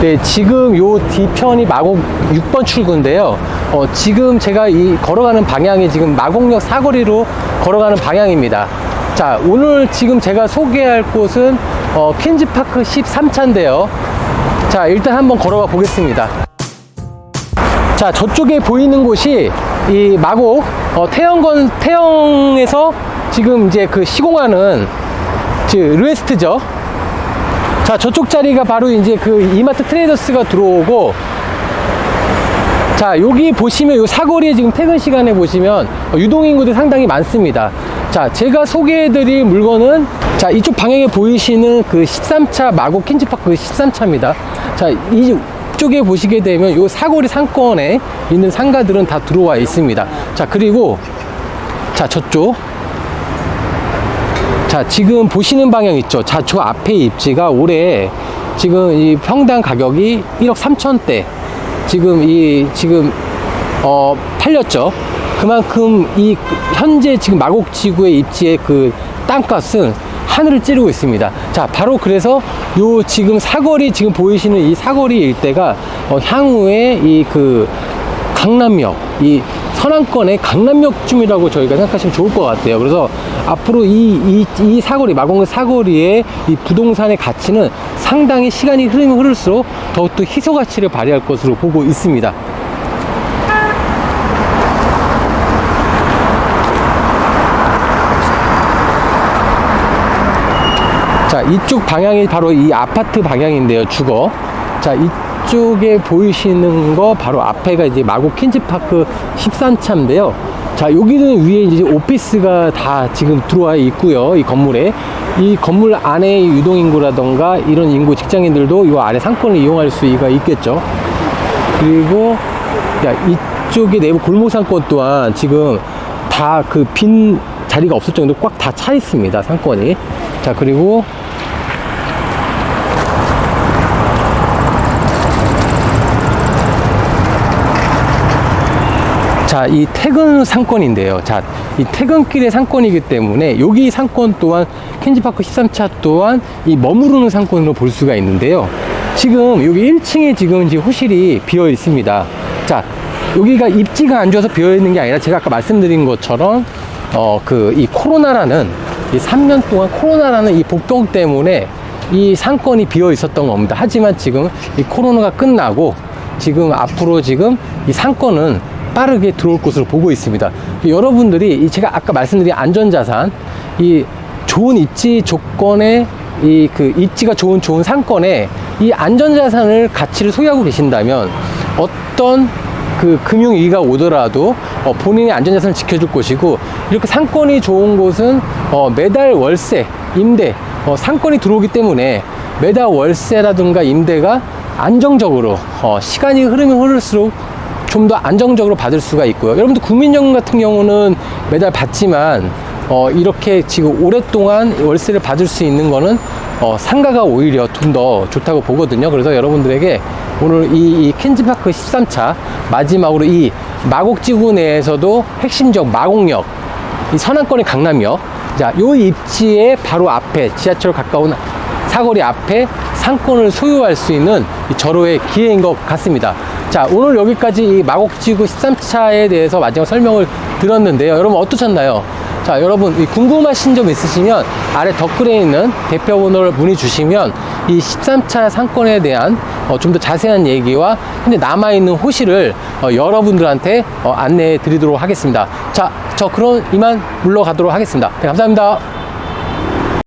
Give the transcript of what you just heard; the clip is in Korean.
네, 지금 요 뒤편이 마곡 6번 출구인데요. 어, 지금 제가 이 걸어가는 방향이 지금 마곡역 사거리로 걸어가는 방향입니다. 자, 오늘 지금 제가 소개할 곳은 어, 퀸즈파크 13차인데요. 자, 일단 한번 걸어가 보겠습니다. 자, 저쪽에 보이는 곳이 이 마곡 어, 태영건 태영에서 지금 이제 그 시공하는 그 르웨스트죠. 자, 저쪽 자리가 바로 이제 그 이마트 트레이더스가 들어오고 자, 여기 보시면 요 사거리에 지금 퇴근 시간에 보시면 어, 유동인구도 상당히 많습니다. 자, 제가 소개해드릴 물건은 자, 이쪽 방향에 보이시는 그 13차 마곡 킨즈파크 13차입니다. 자, 이쪽에 보시게 되면 요 사거리 상권에 있는 상가들은 다 들어와 있습니다. 자, 그리고 자, 저쪽 자, 지금 보시는 방향 있죠? 자, 저 앞에 입지가 올해 지금 이 평당 가격이 1억 3천대. 지금 이, 지금, 어, 팔렸죠? 그만큼 이 현재 지금 마곡지구의 입지의 그 땅값은 하늘을 찌르고 있습니다. 자, 바로 그래서 요 지금 사거리, 지금 보이시는 이 사거리 일대가 어, 향후에 이 그 강남역, 이 선안권의 강남역쯤이라고 저희가 생각하시면 좋을 것 같아요. 그래서 앞으로 이, 이, 이 사거리, 마곡역 사거리의 이 부동산의 가치는 상당히 시간이 흐르면 흐를수록 더욱더 희소 가치를 발휘할 것으로 보고 있습니다. 자, 이쪽 방향이 바로 이 아파트 방향인데요, 주거. 자, 이 쪽에 보이시는 거 바로 앞에가 이제 마곡 킨즈파크 13차인데요. 자, 여기는 위에 이제 오피스가 다 지금 들어와 있고요. 이 건물에. 이 건물 안에 유동인구라던가 이런 인구 직장인들도 이 아래 상권을 이용할 수가 있겠죠. 그리고 야, 이쪽에 내부 골목 상권 또한 지금 다 그 빈 자리가 없을 정도로 꽉 다 차 있습니다. 상권이. 자, 그리고 자, 이 퇴근 상권인데요. 자, 이 퇴근길의 상권이기 때문에 여기 상권 또한 켄지파크 13차 또한 이 머무르는 상권으로 볼 수가 있는데요. 지금 여기 1층에 지금 이제 호실이 비어 있습니다. 자, 여기가 입지가 안 좋아서 비어 있는 게 아니라 제가 아까 말씀드린 것처럼 어, 그 이 코로나라는 이 3년 동안 코로나라는 이 복동 때문에 이 상권이 비어 있었던 겁니다. 하지만 지금 이 코로나가 끝나고 지금 앞으로 지금 이 상권은 빠르게 들어올 것으로 보고 있습니다. 여러분들이 이 제가 아까 말씀드린 안전자산, 이 좋은 입지 조건에 이 그 입지가 좋은 좋은 상권에 이 안전자산을 가치를 소유하고 계신다면 어떤 그 금융위기가 오더라도 어, 본인의 안전자산을 지켜줄 것이고 이렇게 상권이 좋은 곳은 어, 매달 월세, 임대, 어, 상권이 들어오기 때문에 매달 월세라든가 임대가 안정적으로 어, 시간이 흐르면 흐를수록 좀 더 안정적으로 받을 수가 있고요. 여러분들 국민연금 같은 경우는 매달 받지만 어, 이렇게 지금 오랫동안 월세를 받을 수 있는 거는 어, 상가가 오히려 좀 더 좋다고 보거든요. 그래서 여러분들에게 오늘 이, 이 켄즈파크 13차 마지막으로 이 마곡지구 내에서도 핵심적 마곡역, 이 선안권의 강남역, 자, 요 입지의 바로 앞에 지하철 가까운 사거리 앞에 상권을 소유할 수 있는 이 절호의 기회인 것 같습니다. 자, 오늘 여기까지 이 마곡지구 13차에 대해서 마지막 설명을 들었는데요. 여러분 어떠셨나요? 자, 여러분 이 궁금하신 점 있으시면 아래 댓글에 있는 대표 번호를 문의 주시면 이 13차 상권에 대한 어, 좀 더 자세한 얘기와 현재 남아있는 호실을 어, 여러분들한테 어, 안내해 드리도록 하겠습니다. 자, 저 그럼 이만 물러가도록 하겠습니다. 네, 감사합니다.